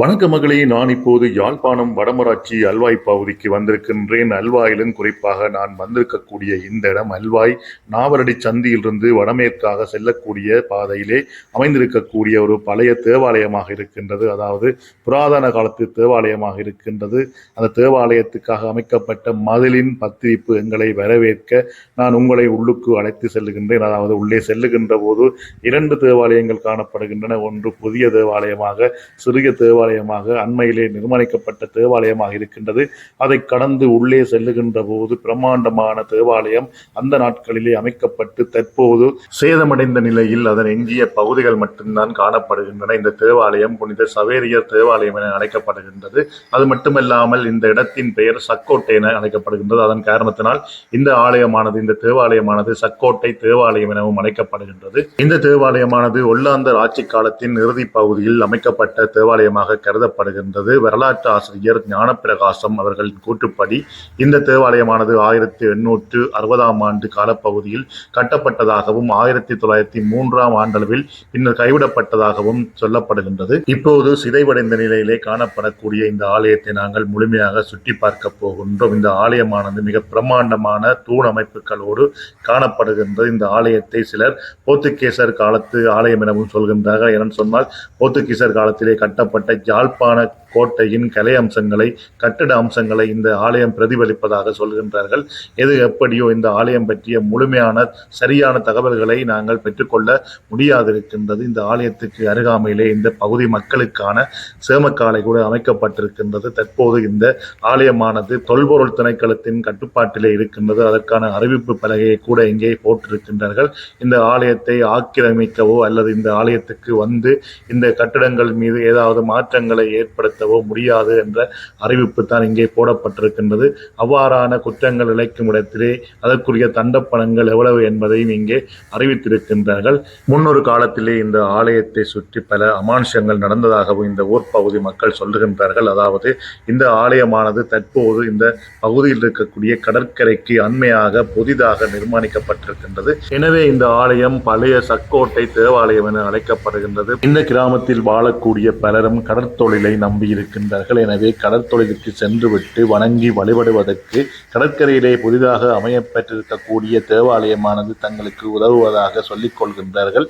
வணக்க மகளே நான் இப்போது யாழ்ப்பாணம் வடமராட்சி அல்வாய் பகுதிக்கு வந்திருக்கின்றேன். அல்வாயிலும் குறிப்பாக நான் வந்திருக்கக்கூடிய இந்த இடம் அல்வாய் நாவலடி சந்தியிலிருந்து வடமேற்காக செல்லக்கூடிய பாதையிலே அமைந்திருக்கக்கூடிய ஒரு பழைய தேவாலயமாக இருக்கின்றது. அதாவது புராதன காலத்து தேவாலயமாக இருக்கின்றது. அந்த தேவாலயத்துக்காக அமைக்கப்பட்ட மதிலின் பத்திரிப்பு எங்களை வரவேற்க நான் உங்களை உள்ளுக்கு அழைத்து செல்லுகின்றேன். அதாவது உள்ளே செல்லுகின்ற போது இரண்டு தேவாலயங்கள் காணப்படுகின்றன. ஒன்று புதிய தேவாலயமாக சிறிய தேவாலயமாக அண்மையிலே நிர்மாணிக்கப்பட்ட தேவாலயமாக இருக்கின்றது. அதை கடந்து உள்ளே செல்லுகின்ற போது பிரம்மாண்டமான தேவாலயம் அந்த நாட்களிலே அமைக்கப்பட்டு தற்போது சேதமடைந்த நிலையில் அதன் எஞ்சிய பகுதிகள் மட்டும்தான் காணப்படுகின்றன. இந்த தேவாலயம் புனித சவேரியர் தேவாலயம் என அழைக்கப்படுகின்றது. அது மட்டுமல்லாமல் இந்த இடத்தின் பெயர் சக்கோட்டை என அழைக்கப்படுகின்றது. அதன் காரணத்தினால் இந்த ஆலயமானது இந்த தேவாலயமானது சக்கோட்டை தேவாலயம் எனவும் அழைக்கப்படுகின்றது. இந்த தேவாலயமானது ஒல்லாந்தர் ஆட்சி காலத்தின் இறுதி பகுதியில் அமைக்கப்பட்ட தேவாலயமாக கருதப்படுகின்றது. வரலாற்று ஆசிரியர் ஞானப்பிரகாசம் அவர்களின் கூற்றுப்படி இந்த தேவாலயமானது ஆயிரத்தி எண்ணூற்று அறுபதாம் ஆண்டு காலப்பகுதியில் கட்டப்பட்டதாகவும் ஆயிரத்தி தொள்ளாயிரத்தி மூன்றாம் ஆண்டளவில் பின்னர் கைவிடப்பட்டதாகவும் சொல்லப்படுகின்றது. இப்போது சிதைவடைந்த நிலையிலே காணப்படக்கூடிய இந்த ஆலயத்தை நாங்கள் முழுமையாக சுற்றி பார்க்க போகின்றோம். இந்த ஆலயமானது மிக பிரம்மாண்டமான தூண் அமைப்புகளோடு காணப்படுகின்றது. இந்த ஆலயத்தை சிலர் போர்த்துகேசர் காலத்து ஆலயம் எனவும் சொல்கின்றார்கள். என சொன்னால் போர்த்துகீசர் காலத்திலே கட்டப்பட்ட யாழ்ப்பாண கோட்டையின் கலை அம்சங்களை கட்டிட அம்சங்களை இந்த ஆலயம் பிரதிபலிப்பதாக சொல்கின்றார்கள். எது எப்படியோ இந்த ஆலயம் பற்றிய முழுமையான சரியான தகவல்களை நாங்கள் பெற்றுக்கொள்ள முடியாதிருக்கின்றது. இந்த ஆலயத்துக்கு அருகாமையிலே இந்த பகுதி மக்களுக்கான சேமக்காலை கூட அமைக்கப்பட்டிருக்கின்றது. தற்போது இந்த ஆலயமானது தொல்பொருள் திணைக்களத்தின் கட்டுப்பாட்டிலே இருக்கின்றது. அதற்கான அறிவிப்பு பலகையை கூட இங்கே போட்டிருக்கின்றார்கள். இந்த ஆலயத்தை ஆக்கிரமிக்கவோ அல்லது இந்த ஆலயத்துக்கு வந்து இந்த கட்டிடங்கள் மீது ஏதாவது மாற்றங்களை ஏற்படுத்தவோ முடியாது என்ற அறிவிப்பு தான் இங்கே போடப்பட்டிருக்கின்றது. அவ்வாறான குற்றங்கள் இழைக்கும் இடத்திலே அதற்குரிய தண்டப்பணங்கள் எவ்வளவு என்பதையும் இங்கே அறிவித்திருக்கின்றார்கள். முன்னொரு காலத்திலே இந்த ஆலயத்தை சுற்றி பல அமானுஷங்கள் நடந்ததாகவும் இந்த ஊர் பகுதி மக்கள் சொல்லுகின்றார்கள். அதாவது இந்த ஆலயமானது தற்போது இந்த பகுதியில் இருக்கக்கூடிய கடற்கரைக்கு அண்மையாக புதிதாக நிர்மாணிக்கப்பட்டிருக்கின்றது. எனவே இந்த ஆலயம் பழைய சக்கோட்டை தேவாலயம் என அழைக்கப்படுகின்றது. இந்த கிராமத்தில் வாழக்கூடிய பலரும் கடற்தொழிலை நம்பியிருக்கின்றார்கள். எனவே கடற்தொழிலுக்கு சென்றுவிட்டு வணங்கி வழிபடுவதற்கு கடற்கரையிலே புதிதாக அமையப்பெற்றிருக்கக்கூடிய தேவாலயமானது தங்களுக்கு உதவுவதாக சொல்லிக் கொள்கின்றார்கள்.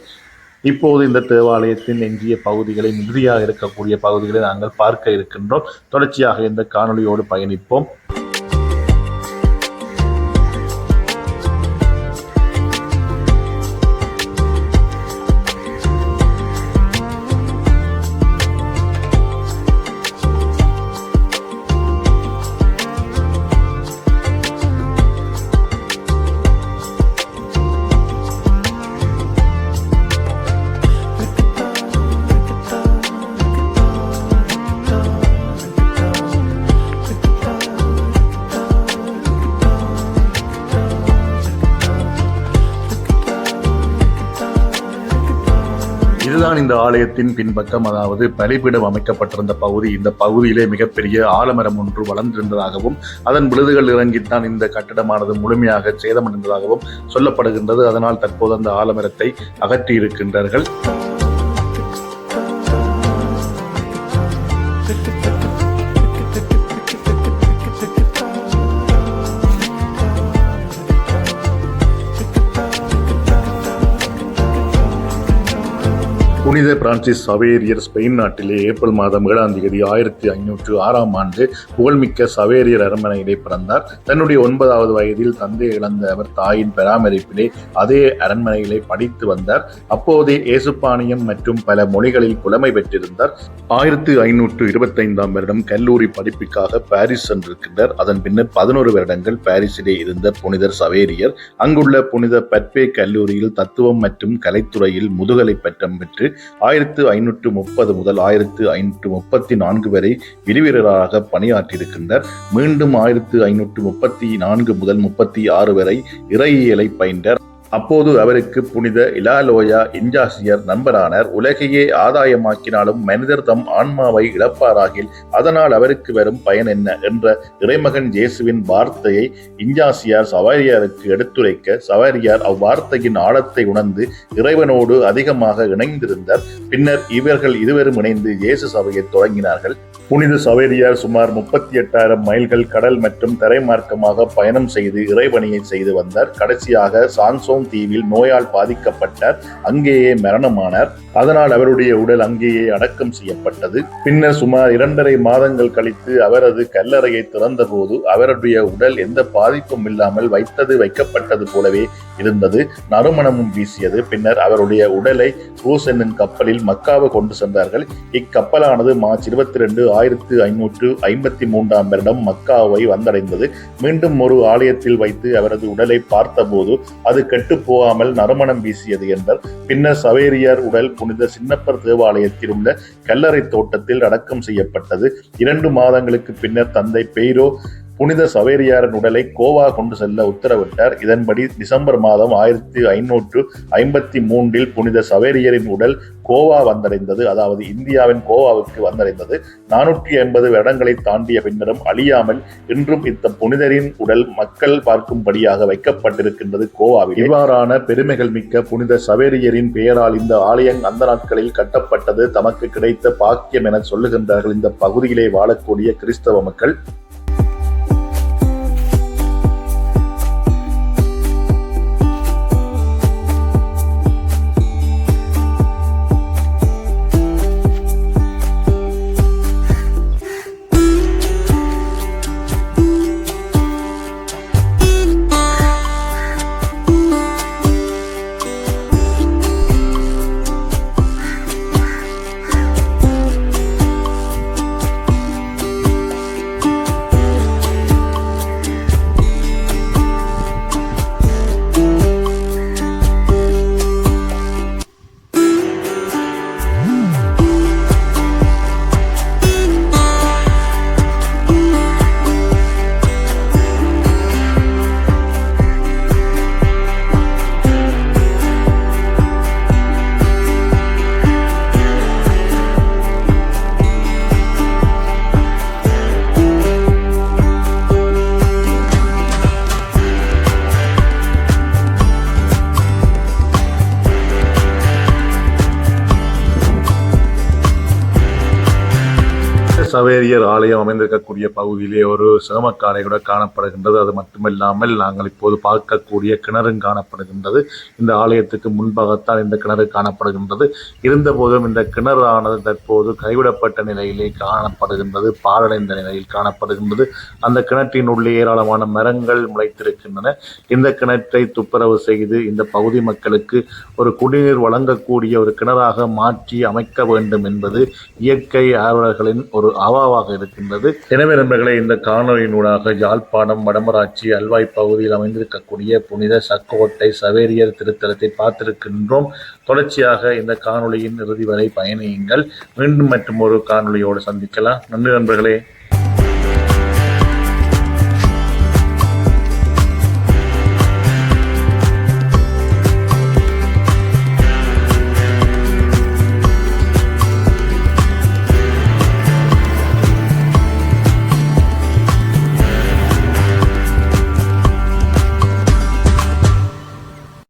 இப்போது இந்த தேவாலயத்தின் எஞ்சிய பகுதிகளை மிகுதியாக இருக்கக்கூடிய பகுதிகளை நாங்கள் பார்க்க இருக்கின்றோம். தொடர்ச்சியாக இந்த காணொளியோடு பயணிப்போம். இதுதான் இந்த ஆலயத்தின் பின்பக்கம். அதாவது பலிபீடம் அமைக்கப்பட்டிருந்த பகுதி. இந்த பகுதியிலே மிகப்பெரிய ஆலமரம் ஒன்று வளர்ந்திருந்ததாகவும் அதன் விழுதுகள் இறங்கித்தான் இந்த கட்டிடமானது முழுமையாக சேதமடைந்ததாகவும் சொல்லப்படுகின்றது. அதனால் தற்போது அந்த ஆலமரத்தை அகற்றியிருக்கின்றார்கள். புனித பிரான்சிஸ் சவேரியர் ஸ்பெயின் நாட்டிலே ஏப்ரல் மாதம் ஏழாம் தேதி ஆயிரத்தி ஐநூற்று ஆறாம் ஆண்டு புகழ்மிக்க சவேரியர் அரண்மனையிலே பிறந்தார். தன்னுடைய ஒன்பதாவது வயதில் தந்தை இழந்த அவர் தாயின் பராமரிப்பிலே அதே அரண்மனையிலே படித்து வந்தார். அப்போதே ஏசுப்பானியம் மற்றும் பல மொழிகளில் புலமை பெற்றிருந்தார். ஆயிரத்தி ஐநூற்று இருபத்தைந்தாம் வருடம் கல்லூரி படிப்புக்காக பாரிஸ் சென்றிருக்கின்றார். அதன் பின்னர் பதினோரு வருடங்கள் பாரிஸிலே இருந்த புனிதர் சவேரியர். அங்குள்ள புனித பற்பே கல்லூரியில் தத்துவம் மற்றும் கலைத்துறையில் முதுகலை பட்டம் பெற்று ஆயிரத்து ஐநூற்று முப்பது முதல் ஆயிரத்து ஐநூற்று முப்பத்தி நான்கு வரை விரிவீரராக பணியாற்றியிருக்கின்றார். மீண்டும் ஆயிரத்து ஐநூற்று முப்பத்தி நான்கு முதல் முப்பத்தி ஆறு வரை இறையியலை பயின்றார். அப்போது அவருக்கு புனித இலாலோயா இஞ்சாசியர் நண்பரானார். உலகையே ஆதாயமாக்கினாலும் மனிதர் தம் ஆன்மாவை இழப்பாராகில் அதனால் அவருக்கு வரும் பயன் என்ன என்ற இறைமகன் இயேசுவின் வார்த்தையை இஞ்சாசியார் சவாரியாருக்கு எடுத்துரைக்க சவாரியார் அவ்வார்த்தையின் ஆழத்தை உணர்ந்து இறைவனோடு அதிகமாக இணைந்திருந்தார். பின்னர் இவர்கள் இருவரும் இணைந்து இயேசு சபையை தொடங்கினார்கள். புனித சவேரியார் சுமார் முப்பத்தி எட்டாயிரம் மைல்கள் கடல் மற்றும் தரைமார்க்கமாக பயணம் செய்து இறைவணியை செய்து வந்தார். கடைசியாக சான்சோ தீவில் நோயால் பாதிக்கப்பட்டார் அங்கேயே மரணமானார். அதனால் அவருடைய உடல் அங்கேயே அடக்கம் செய்யப்பட்டது. பின்னர் சுமார் இரண்டரை மாதங்கள் கழித்து அவரது கல்லறையை திறந்தபோது அவருடைய உடல் எந்த பாதிப்பும் இல்லாமல் வைத்தது வைக்கப்பட்டது போலவே இருந்தது. நறுமணமும் வீசியது. பின்னர் அவருடைய உடலை ரூஸ் என்னும் கப்பலில் மக்காவை கொண்டு சென்றார்கள். இக்கப்பலானது மார்ச் இருபத்தி ரெண்டு ஆயிரத்து ஐநூற்று ஐம்பத்தி மூன்றாம் வருடம் மக்காவை வந்தடைந்தது. மீண்டும் ஒரு ஆலயத்தில் வைத்து அவரது உடலை பார்த்தபோது அது கெட்டுப் போகாமல் நறுமணம் வீசியது என்றார். பின்னர் சவேரியார் உடல் புனித சின்னப்பர் தேவாலயத்தில் உள்ள கல்லறை தோட்டத்தில் அடக்கம் செய்யப்பட்டது. இரண்டு மாதங்களுக்கு பின்னர் தந்தை பெய்ரோ புனித சவேரியாரின் உடலை கோவா கொண்டு செல்ல உத்தரவிட்டார். இதன்படி டிசம்பர் மாதம் ஆயிரத்தி ஐநூற்று ஐம்பத்தி மூன்றில் புனித சவேரியரின் உடல் கோவா வந்தடைந்தது. அதாவது இந்தியாவின் கோவாவுக்கு வந்தடைந்தது. நானூற்றி ஐம்பது வருடங்களை தாண்டிய பின்னரும் அழியாமல் இன்றும் இந்த புனிதரின் உடல் மக்கள் பார்க்கும்படியாக வைக்கப்பட்டிருக்கின்றது கோவாவில். இவ்வாறான பெருமைகள் மிக்க புனித சவேரியரின் பெயரால் இந்த ஆலயம் அந்த நாட்களில் கட்டப்பட்டது. தமக்கு கிடைத்த பாக்கியம் என சொல்லுகின்றார்கள். இந்த பகுதியிலே வாழக்கூடிய கிறிஸ்தவ மக்கள் சவேரியர் ஆலயம் அமைந்திருக்கக்கூடிய பகுதியிலே ஒரு சேமக்காலை கூட காணப்படுகின்றது. அது மட்டுமில்லாமல் நாங்கள் இப்போது பார்க்கக்கூடிய கிணறும் காணப்படுகின்றது. இந்த ஆலயத்துக்கு முன்பாகத்தான் இந்த கிணறு காணப்படுகின்றது. இருந்தபோதும் இந்த கிணறானது தற்போது கைவிடப்பட்ட நிலையிலே காணப்படுகின்றது. பாழடைந்த நிலையில் காணப்படுகின்றது. அந்த கிணற்றின் உள்ளே ஏராளமான மரங்கள் முளைத்திருக்கின்றன. இந்த கிணற்றை துப்புரவு செய்து இந்த பகுதி மக்களுக்கு ஒரு குடிநீர் வழங்கக்கூடிய ஒரு கிணறாக மாற்றி அமைக்க வேண்டும் என்பது இயற்கை ஆர்வலர்களின் ஒரு அவாவாக இருக்கின்றது. எனவே நண்பர்களே இந்த காணொலியினூடாக யாழ்ப்பாணம் வடமராட்சி அல்வாய் பகுதியில் அமைந்திருக்கக்கூடிய புனித சக்கோட்டை சவேரியர் திருத்தலத்தை பார்த்திருக்கின்றோம். தொடர்ச்சியாக இந்த காணொலியின் இறுதி வரை பயணியுங்கள். மீண்டும் மற்றும் ஒரு காணொலியோடு சந்திக்கலாம். நன்றி நண்பர்களே.